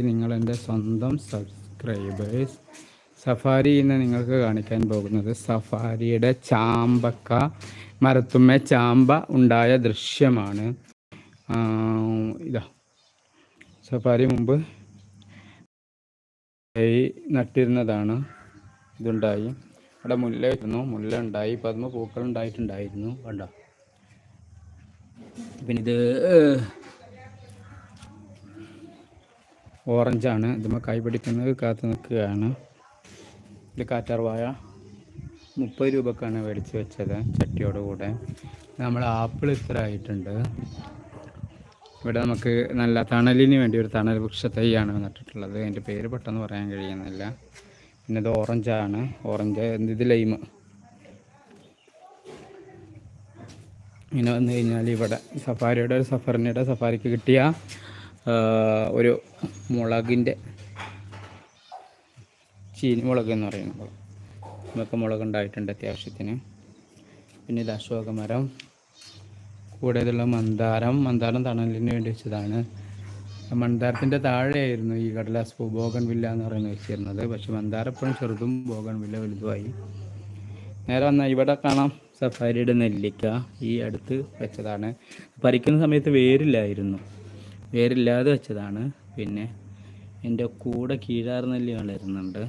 നിങ്ങൾ എന്റെ സ്വന്തം സബ്സ്ക്രൈബേഴ്സ് സഫാരി ഇന്ന് നിങ്ങൾക്ക് കാണിക്കാൻ പോകുന്നത് സഫാരിയുടെ ചാമ്പക്ക മരത്തുമ്മ ചാമ്പ ഉണ്ടായ ദൃശ്യമാണ്. ഇതാ. സഫാരി മുമ്പ് നട്ടിരുന്നതാണ്. ഇതുണ്ടായി. അവിടെ മുല്ല ഇരുന്നു മുല്ല ഉണ്ടായി. പതിമ പൂക്കൾ ഉണ്ടായിട്ടുണ്ടായിരുന്നു. കണ്ടോ? പിന്നെ ഇത് ഓറഞ്ചാണ്. ഇതുമ്മ കൈ പിടിക്കുന്നത് കാത്തു നിൽക്കുകയാണ്. ഇത് കാറ്റാർവായ മുപ്പത് രൂപക്കാണ് മേടിച്ച് വെച്ചത് ചട്ടിയോട് കൂടെ നമ്മൾ ആപ്പിൾ ഇത്ര ആയിട്ടുണ്ട്. ഇവിടെ നമുക്ക് നല്ല തണലിന് വേണ്ടി ഒരു തണൽ വൃക്ഷ തൈയാണ് നട്ടിട്ടുള്ളത്. അതിന്റെ പേര് പെട്ടെന്ന് പറയാൻ കഴിയുന്നില്ല. പിന്നെ ഇത് ഓറഞ്ചാണ്. ഓറഞ്ച് ഇത് ലൈമ് ഇങ്ങനെ വന്നു കഴിഞ്ഞാൽ ഇവിടെ സഫാരിയുടെ ഒരു സഫറിനിടെ സഫാരിക്ക് കിട്ടിയ ഒരു മുളകിന്റെ ചീനി മുളക് എന്ന് പറയുന്നത് നമുക്ക് മുളക് ഉണ്ടായിട്ടുണ്ട് അത്യാവശ്യത്തിന്. പിന്നെ ഇത് അശോകമരം കൂടെ ഇതുള്ള മന്ദാരം. മന്ദാരം തണലിന് വേണ്ടി വെച്ചതാണ്. മന്ദാരത്തിന്റെ താഴെയായിരുന്നു ഈ കടലാസ് പൂ വില്ല എന്ന് പറയുന്നത് വെച്ചിരുന്നത് പക്ഷെ മന്ദാരം എപ്പോഴും ചെറുതും ബോഗൺ വില്ല വലുതുമായി. നേരെ വന്നാൽ ഇവിടെ കാണാം സഫാരിയുടെ നെല്ലിക്ക ഈ അടുത്ത് വെച്ചതാണ്. പറിക്കുന്ന സമയത്ത് വേരില്ലായിരുന്നു. വേരില്ലാതെ വെച്ചതാണ്. പിന്നെ എന്റെ കൂടെ കീഴാർ നെല്ലി വളരുന്നുണ്ട്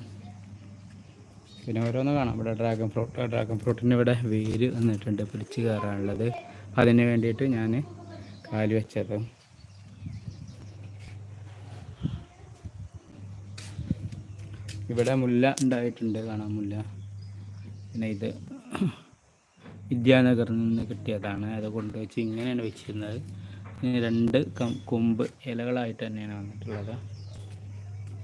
പിന്നെ ഓരോന്ന് കാണാം. ഇവിടെ ഡ്രാഗൺ ഫ്രൂട്ട് ഡ്രാഗൺ ഫ്രൂട്ടിന്റെ ഇവിടെ വേര് വന്നിട്ടുണ്ട് പിടിച്ച് കയറാനുള്ളത്. അതിന് വേണ്ടിയിട്ട് ഞാൻ കാൽ വെച്ചത്. ഇവിടെ മുല്ല ഉണ്ടായിട്ടുണ്ട്. കാണാം മുല്ല. പിന്നെ ഇത് വിദ്യാനഗറിൽ നിന്ന് കിട്ടിയതാണ്. അത് കൊണ്ടുവച്ച് ഇങ്ങനെയാണ് വെച്ചിരുന്നത്. രണ്ട് കൊമ്പ് ഇലകളായിട്ട് തന്നെയാണ് വന്നിട്ടുള്ളത്.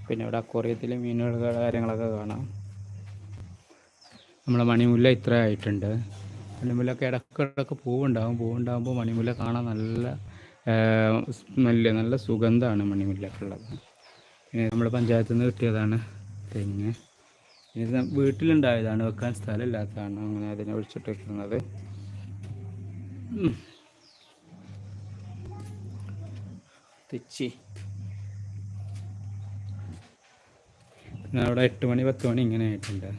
പിന്നെ ഇവിടെ അക്വറിയത്തിൽ മീനുകൾ കാര്യങ്ങളൊക്കെ കാണാം. നമ്മളെ മണിമുല്ല ഇത്ര ആയിട്ടുണ്ട്. മണിമുല്ലൊക്കെ ഇടക്കിടക്ക് പൂവുണ്ടാകും പൂവുണ്ടാകുമ്പോൾ മണിമുല്ല കാണാൻ നല്ല സ്മെല്ല് നല്ല സുഗന്ധമാണ് മണിമുല്ലക്കുള്ളത് പിന്നെ നമ്മൾ പഞ്ചായത്തിൽ നിന്ന് കിട്ടിയതാണ് തെങ്ങ്. ഇത് വീട്ടിലുണ്ടായതാണ്. വെക്കാൻ സ്ഥലമില്ലാത്തതാണ്. അങ്ങനെ അതിനെ ഒഴിച്ചിട്ട് തെച്ചി പിന്നെ അവിടെ എട്ട് മണി പത്ത് മണി ഇങ്ങനെ ആയിട്ടുണ്ട്.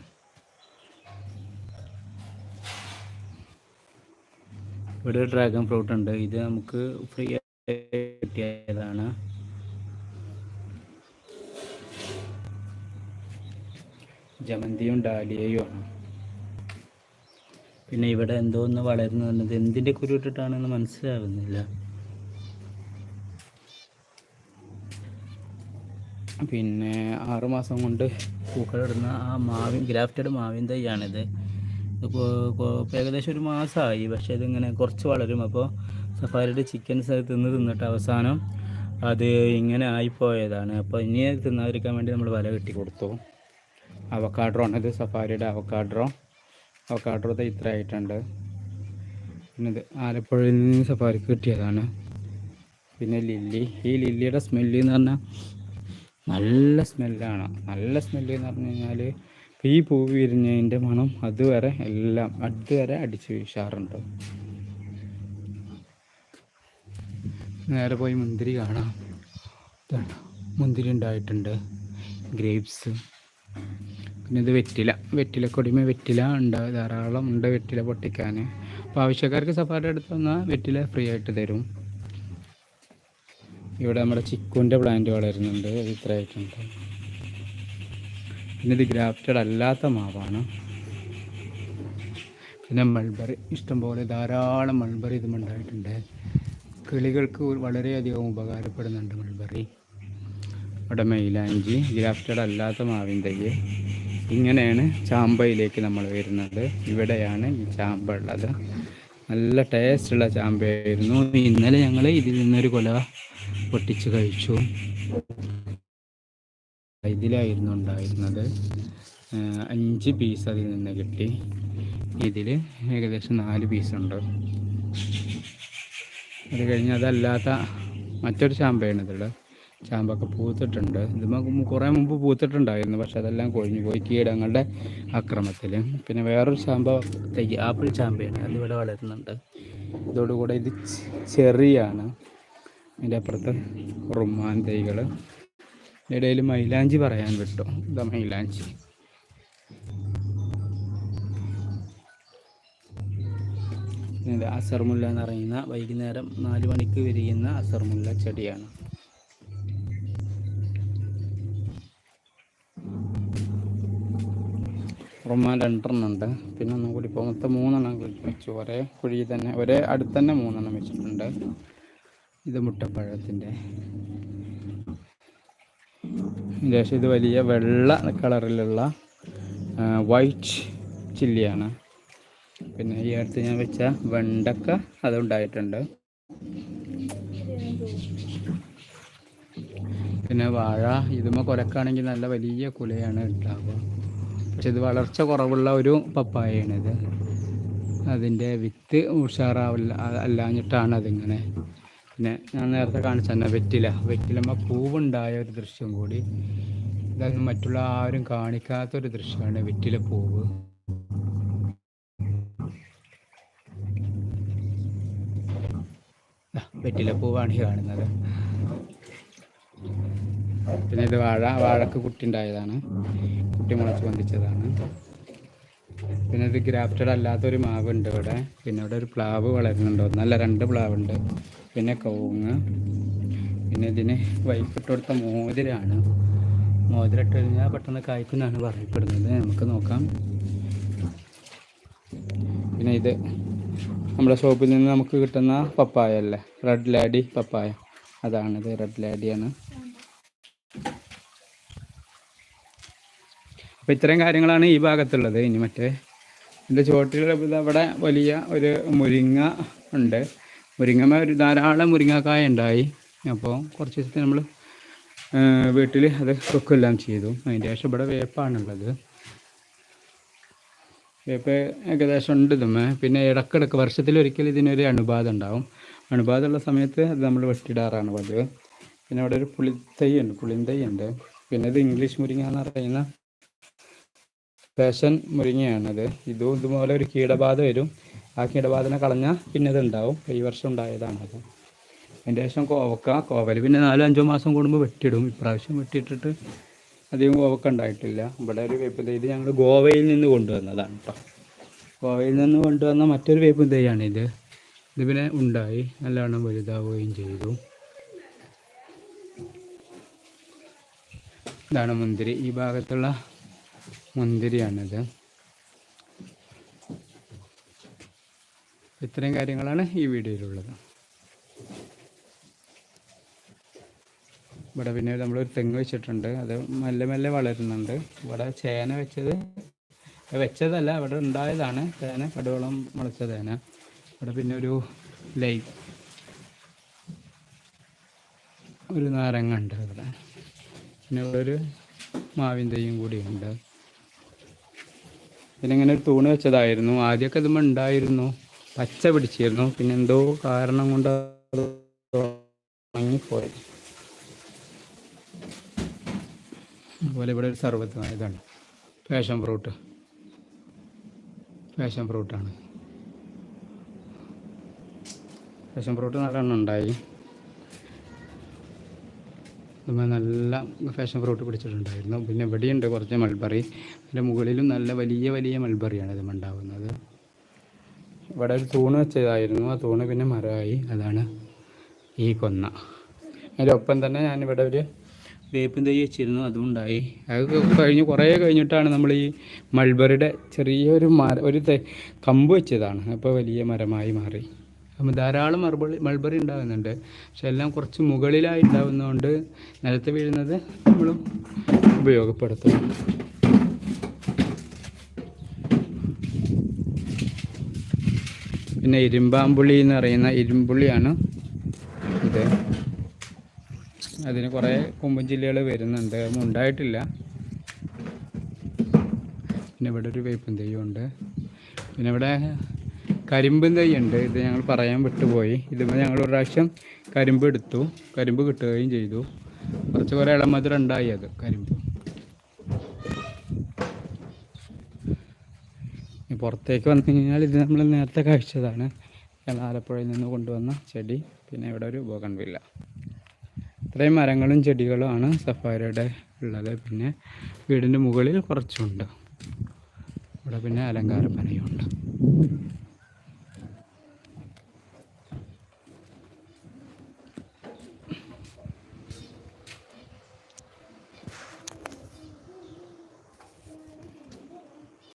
ഇവിടെ ഡ്രാഗൺ ഫ്രൂട്ട് ഉണ്ട്. ഇത് നമുക്ക് ഫ്രീ കിട്ടിയതാണ്. ജമന്തിയും ഡാലിയയും ആണ്. പിന്നെ ഇവിടെ എന്തോ ഒന്ന് വളരുന്നത് എന്തിന്റെ കുരു ഇട്ടിട്ടാണെന്ന് മനസ്സിലാവുന്നില്ല. പിന്നെ ആറ് മാസം കൊണ്ട് പൂക്കളിടുന്ന ആ മാവിൻ ഗ്രാഫ്റ്റഡ് മാവിൻ തൈയാണിത്. ഇപ്പോൾ ഏകദേശം ഒരു മാസമായി പക്ഷേ ഇതിങ്ങനെ കുറച്ച് വളരും. അപ്പോൾ സഫാരിയുടെ ചിക്കൻ തിന്ന് തിന്നിട്ട് അവസാനം അത് ഇങ്ങനെ ആയിപ്പോയതാണ്. അപ്പോൾ ഇനി തിന്നാതിരിക്കാൻ വേണ്ടി നമ്മൾ വല കെട്ടി കൊടുത്തു. അവക്കാഡ്രോ ആണ് ഇത് സഫാരിയുടെ അവക്കാഡ്രോ അവക്കാഡ്രോ ഇത്ര ആയിട്ടുണ്ട്. പിന്നെ ഇത് ആലപ്പുഴയിൽ നിന്ന് സഫാരിക്ക് കിട്ടിയതാണ്. പിന്നെ ലില്ലി. ഈ ലില്ലിയുടെ സ്മെല്ല് എന്ന് പറഞ്ഞാൽ നല്ല സ്മെല്ലാണ് നല്ല സ്മെല്ല് എന്ന് പറഞ്ഞു കഴിഞ്ഞാൽ ഈ പൂ വിരിഞ്ഞതിന്റെ മണം അതുവരെ എല്ലാം അതുവരെ അടിച്ച് വീശാറുണ്ട്. നേരെ പോയി മുന്തിരി കാണാം. മുന്തിരി ഉണ്ടായിട്ടുണ്ട്. ഗ്രേപ്സ് പിന്നെ ഇത് വെറ്റില. വെറ്റില കൊടിമ വെറ്റില ഉണ്ട്. ധാരാളം ഉണ്ട് വെറ്റില പൊട്ടിക്കാൻ. അപ്പോൾ ആവശ്യക്കാർക്ക് സഫാരി എടുത്ത് വന്നാൽ വെറ്റില ഫ്രീ ആയിട്ട് തരും. ഇവിടെ നമ്മുടെ ചിക്കുന്റെ പ്ലാന്റ് വളരുന്നുണ്ട്. അത് ഇത്ര ആയിട്ടുണ്ട് പിന്നെ ഇത് ഗ്രാഫ്റ്റഡ് അല്ലാത്ത മാവാണ്. പിന്നെ മൾബറി ഇഷ്ടംപോലെ ധാരാളം മൾബറി ഇതും ഉണ്ടായിട്ടുണ്ട്. കിളികൾക്ക് വളരെയധികം ഉപകാരപ്പെടുന്നുണ്ട് മൾബറി ഇവിടെ മെയിലാഞ്ചി ഗ്രാഫ്റ്റഡ് അല്ലാത്ത മാവിന്റെ ഇങ്ങനെയാണ് ചാമ്പയിലേക്ക് നമ്മൾ വരുന്നത്. ഇവിടെയാണ് ഈ ചാമ്പ ഉള്ളത്. നല്ല ടേസ്റ്റുള്ള ചാമ്പയായിരുന്നു. ഇന്നലെ ഞങ്ങൾ ഇതിൽ നിന്നൊരു കൊല പൊട്ടിച്ച് കഴിച്ചു. ഇതിലായിരുന്നു ഉണ്ടായിരുന്നത്. അഞ്ച് പീസ് അതിൽ നിന്ന് കിട്ടി. ഇതിൽ ഏകദേശം നാല് പീസുണ്ട് അത് കഴിഞ്ഞ് അതല്ലാത്ത മറ്റൊരു ചാമ്പയാണ് ഇതിൽ ചാമ്പൊക്കെ പൂത്തിട്ടുണ്ട്. ഇത് കുറേ മുമ്പ് പൂത്തിട്ടുണ്ടായിരുന്നു പക്ഷെ അതെല്ലാം കൊഴിഞ്ഞു പോയി. കീടങ്ങളുടെ ആക്രമത്തിൽ പിന്നെ വേറൊരു ചാമ്പ ആപ്പിൾ ചാമ്പയാണ് അതിവിടെ വളരുന്നുണ്ട്. ഇതോടുകൂടെ ഇത് ചെറിയാണ്. അതിന്റെ അപ്പുറത്ത് റുമാൻ തൈകൾ. ഇടയിൽ മൈലാഞ്ചി പറയാൻ വിട്ടു. ഇതാ മൈലാഞ്ചി. അസർമുല്ല എന്ന് പറയുന്ന വൈകുന്നേരം നാല് മണിക്ക് വിരിയുന്ന അസർമുല്ല ചെടിയാണ്. റുമാൻ രണ്ടെണ്ണം ഉണ്ട് പിന്നെ ഒന്നും കൂടി ഇപ്പോൾ മൊത്തം മൂന്നെണ്ണം വെച്ചു. ഒരേ കുഴി തന്നെ ഒരേ അടുത്ത് തന്നെ മൂന്നെണ്ണം വെച്ചിട്ടുണ്ട്. ഇത് മുട്ടപ്പഴത്തിന്റെ. ശേഷം ഇത് വലിയ വെള്ള കളറിലുള്ള വൈറ്റ് ചില്ലിയാണ് പിന്നെ ഈ അടുത്ത് ഞാൻ വെച്ച വെണ്ടക്ക അതുണ്ടായിട്ടുണ്ട്. പിന്നെ വാഴ ഇതുമ്മ കൊലക്കാണെങ്കിൽ നല്ല വലിയ കുലയാണ് ഉണ്ടാവുക. പക്ഷെ ഇത് വളർച്ച കുറവുള്ള ഒരു പപ്പായയാണിത്. അതിന്റെ വിത്ത് ഉഷാറാവില്ല അല്ലാഞ്ഞിട്ടാണ് അതിങ്ങനെ പിന്നെ ഞാൻ നേരത്തെ കാണിച്ചു തന്നെ വെറ്റില. വെറ്റിലമ്മ പൂവുണ്ടായ ഒരു ദൃശ്യം കൂടി. ഇതൊന്നും മറ്റുള്ള ആരും കാണിക്കാത്തൊരു ദൃശ്യമാണ് വെറ്റില പൂവ്. വെറ്റില പൂവാണ് ഈ കാണുന്നത്. പിന്നെ ഇത് വാഴ വാഴക്ക് കുട്ടി ഉണ്ടായതാണ് കുട്ടി മുളച്ച് പൊന്തിച്ചതാണ് പിന്നെ ഇത് ഗ്രാഫ്റ്റഡ് അല്ലാത്തൊരു മാവുണ്ട് ഇവിടെ. പിന്നെ ഇവിടെ ഒരു പ്ലാവ് വളരുന്നുണ്ട്. നല്ല രണ്ട് പ്ലാവുണ്ട്. പിന്നെ കവുങ്ങ് പിന്നെ ഇതിന് വൈപ്പിട്ട് കൊടുത്ത മോതിരാണ്. മോതിരട്ട് കഴിഞ്ഞാൽ പെട്ടെന്ന് കായ്ക്കുന്നാണ് പറയപ്പെടുന്നത്. നമുക്ക് നോക്കാം. പിന്നെ ഇത് നമ്മുടെ ഷോപ്പിൽ നിന്ന് നമുക്ക് കിട്ടുന്ന പപ്പായ അല്ലേ? റെഡ് ലാഡി പപ്പായ. അതാണിത് റെഡ് ലാഡിയാണ് അപ്പോൾ ഇത്രയും കാര്യങ്ങളാണ് ഈ ഭാഗത്തുള്ളത്. ഇനി മറ്റേ എന്റെ ചുവട്ടിലുള്ള ഇവിടെ വലിയ ഒരു മുരിങ്ങ ഉണ്ട്. മുരിങ്ങമ ഒരു ധാരാളം മുരിങ്ങക്കായ ഉണ്ടായി. അപ്പോൾ കുറച്ച് ദിവസത്തെ നമ്മൾ വീട്ടിൽ അത് കൊക്കെല്ലാം ചെയ്തു. അതിന്റെ ശേഷം ഇവിടെ വേപ്പാണുള്ളത്. വേപ്പ് ഏകദേശം ഉണ്ട് ഇതുമ്മേ. പിന്നെ ഇടക്കിടക്ക് വർഷത്തിലൊരിക്കൽ ഇതിനൊരു അണുബാധ ഉണ്ടാവും. അണുബാധയുള്ള സമയത്ത് അത് നമ്മൾ വെട്ടിടാറാണ് പതിവ്. പിന്നെ അവിടെ ഒരു പുളിത്തൈ ഉണ്ട് പുളിന്തൈ ഉണ്ട്. പിന്നെ ഇത് ഇംഗ്ലീഷ് മുരിങ്ങ എന്ന് പറയുന്ന പേഷൻ മുരിങ്ങയാണത്. ഇതും ഇതുപോലെ ഒരു കീടബാധ വരും. ആ കീടബാധനെ കളഞ്ഞാൽ പിന്നെ ഇതുണ്ടാവും ഈ വർഷം ഉണ്ടായതാണത് അതിന്റെ ശേഷം കോവക്ക കോവൽ പിന്നെ നാലോ അഞ്ചോ മാസം കൂടുമ്പോൾ വെട്ടിയിടും ഇപ്രാവശ്യം വെട്ടിയിട്ടിട്ട് അധികം കോവക്ക ഉണ്ടായിട്ടില്ല. ഇവിടെ ഒരു വേപ്പ് തൈ ഇത് ഞങ്ങൾ ഗോവയിൽ നിന്ന് കൊണ്ടുവന്നതാണ് കേട്ടോ ഗോവയിൽ നിന്ന് കൊണ്ടുവന്ന മറ്റൊരു വേപ്പ് തൈയാണിത് ഇത് പിന്നെ ഉണ്ടായി. നല്ലവണ്ണം വലുതാവുകയും ചെയ്തു. ഇതാണ് മുന്തിരി. ഈ ഭാഗത്തുള്ള മുന്തിരിയാണിത്. ഇത്രയും കാര്യങ്ങളാണ് ഈ വീഡിയോയിലുള്ളത്. ഇവിടെ പിന്നെ നമ്മളൊരു തെങ്ങ് വെച്ചിട്ടുണ്ട്. അത് മെല്ലെ മെല്ലെ വളരുന്നുണ്ട്. ഇവിടെ ചേന വെച്ചത് വെച്ചതല്ല ഇവിടെ ഉണ്ടായതാണ് തേന കടുവളം മുളച്ച തേന ഇവിടെ പിന്നെ ഒരു ലൈ ഒരു നാരങ്ങ ഉണ്ട് ഇവിടെ. പിന്നെ ഇവിടെ ഒരു മാവിൻ തൈയും കൂടിയുണ്ട്. ഇങ്ങനെ ഒരു തൂണ് വെച്ചതായിരുന്നു. ആദ്യമൊക്കെ ഇതുമ്പോൾ ഉണ്ടായിരുന്നു. പച്ച പിടിച്ചിരുന്നു. പിന്നെ എന്തോ കാരണം കൊണ്ട് അത് ഉണങ്ങിപ്പോയി. അതുപോലെ ഇവിടെ ഒരു സർവത്ത് ഇതാണ്. പാഷൻ ഫ്രൂട്ട് പാഷൻ ഫ്രൂട്ടാണ് പാഷൻ ഫ്രൂട്ട് നല്ലോണം ഉണ്ടായി. അതുപോലെ നല്ല ഫാഷൻ ഫ്രൂട്ട് പിടിച്ചിട്ടുണ്ടായിരുന്നു. പിന്നെ ഇവിടെയുണ്ട് കുറച്ച് മൾബറി അതിന്റെ മുകളിലും നല്ല വലിയ വലിയ മൾബറിയാണ് ഇത് ഉണ്ടാകുന്നത് ഇവിടെ ഒരു തൂണ് വെച്ചതായിരുന്നു. ആ തൂണ് പിന്നെ മരമായി. അതാണ് ഈ കൊന്ന. അതിന്റെ ഒപ്പം തന്നെ ഞാനിവിടെ ഒരു വേപ്പിൻ തൈ വെച്ചിരുന്നു. അതും ഉണ്ടായി. അത് കഴിഞ്ഞ് കുറേ കഴിഞ്ഞിട്ടാണ് നമ്മൾ ഈ മൾബറിയുടെ ചെറിയൊരു മര ഒരു കമ്പ് വെച്ചതാണ്. അപ്പോൾ വലിയ മരമായി മാറി. അപ്പം ധാരാളം മർബറി മൾബറി ഉണ്ടാകുന്നുണ്ട്. പക്ഷെ എല്ലാം കുറച്ച് മുകളിലായി ഉണ്ടാകുന്നതുകൊണ്ട് നിലത്ത് വീഴുന്നത് നമ്മളും ഉപയോഗപ്പെടുത്തും പിന്നെ ഇരുമ്പാമ്പുള്ളി എന്ന് പറയുന്ന ഇരുമ്പുള്ളിയാണ് ഇത്. അതിന് കുറേ കൊമ്പൻ ജില്ലകൾ വരുന്നുണ്ട്. അതൊന്നും ഉണ്ടായിട്ടില്ല. പിന്നെ ഇവിടെ ഒരു വേപ്പും തെയ്യമുണ്ട് പിന്നെ ഇവിടെ കരിമ്പും തൈയുണ്ട്. ഇത് ഞങ്ങൾ പറയാൻ വിട്ടുപോയി. ഇതുമ്പോൾ ഞങ്ങൾ ഒരു പ്രാവശ്യം കരിമ്പ് എടുത്തു. കരിമ്പ് കിട്ടുകയും ചെയ്തു. കുറച്ച് കുറേ ഇളമധുരം ഉണ്ടായി അത് കരിമ്പ്. പുറത്തേക്ക് വന്നു കഴിഞ്ഞാൽ ഇത് നമ്മൾ നേരത്തെ കഴിച്ചതാണ്. ഞങ്ങൾ ആലപ്പുഴയിൽ നിന്ന് കൊണ്ടുവന്ന ചെടി. പിന്നെ ഇവിടെ ഒരു ഇത്ര ഇത്രയും മരങ്ങളും ചെടികളുമാണ് സഫാരിയുടെ ഉള്ളത്. പിന്നെ വീടിന്റെ മുകളിൽ കുറച്ചുണ്ട്. ഇവിടെ പിന്നെ അലങ്കാര പനയുണ്ട്